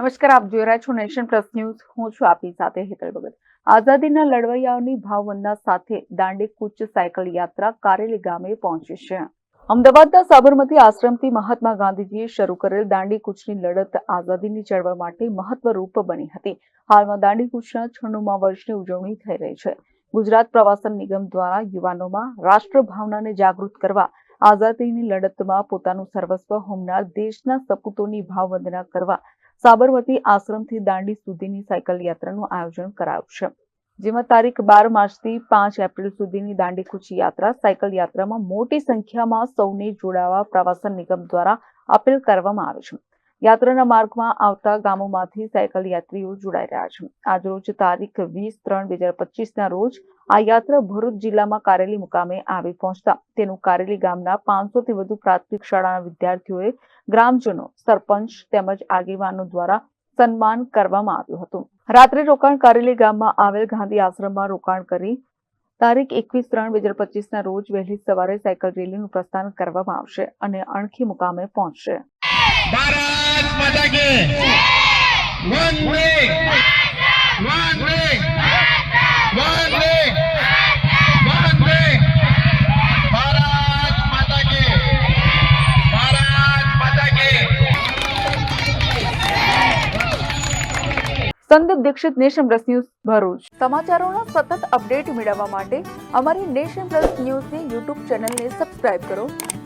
નમસ્કાર, આપ જોઈ રહ્યા છો નેશન પ્લસ ન્યૂઝ. હું છું આપની સાથે હેતલ ભગત. આઝાદીના લડવૈયાઓની ભાવવંદના સાથે દાંડી કૂચ સાયકલ યાત્રા કારેલી ગામે પહોંચી છે. અમદાવાદના સાબરમતી આશ્રમથી મહાત્મા ગાંધીજીએ શરૂ કરેલ દાંડી કૂચની લડત આઝાદીની ચળવળ માટે મહત્વરૂપ બની હતી. હાલમાં દાંડી કૂચના છન્નુમા વર્ષની ઉજવણી થઈ રહી છે. ગુજરાત પ્રવાસન નિગમ દ્વારા યુવાનોમાં રાષ્ટ્ર ભાવનાને જાગૃત કરવા આઝાદીની લડતમાં પોતાનું સર્વસ્વ હોમનાર દેશના સપૂતોની ભાવવંદના કરવા સાબરમતી આશ્રમથી દાંડી સુધીની સાયકલ યાત્રાનું આયોજન કરાયું છે. જેમાં તારીખ બાર માર્ચથી પાંચ એપ્રિલ સુધીની દાંડી કૂચી યાત્રા સાયકલ યાત્રામાં મોટી સંખ્યામાં સૌને જોડાવા પ્રવાસન નિગમ દ્વારા અપીલ કરવામાં આવી છે. યાત્રાના માર્ગમાં આવતા ગામોમાંથી સાયકલ યાત્રીઓ જોડાઈ રહ્યા છે. આજરોજ તારીખ વીસ ત્રણ બે હજાર પચીસના રોજ આ યાત્રા ભરૂચ જિલ્લામાં કારેલી મુકામે આવી પહોંચતા. તેનું કારેલી ગામના પાંચસોથી વધુ પ્રાથમિક શાળાના વિદ્યાર્થીઓએ ગ્રામજનો, સરપંચ તેમજ આગેવાનો દ્વારા સન્માન કરવામાં આવ્યું હતું. રાત્રે રોકાણ કારેલી ગામમાં આવેલ ગાંધી આશ્રમમાં રોકાણ કરી તારીખ એકવીસ ત્રણ બે હજાર પચીસના રોજ વહેલી સવારે સાયકલ રેલીનું પ્રસ્થાન કરવામાં આવશે અને અણખી મુકામે પહોંચશે. વંદે Sandeep Dixit nation plus news Bharuch. સમાચારોના સતત અપડેટ મેળવવા માટે અમારી નેશન પ્લસ ન્યૂઝની યુટ્યુબ ચેનલને સબસ્ક્રાઇબ કરો.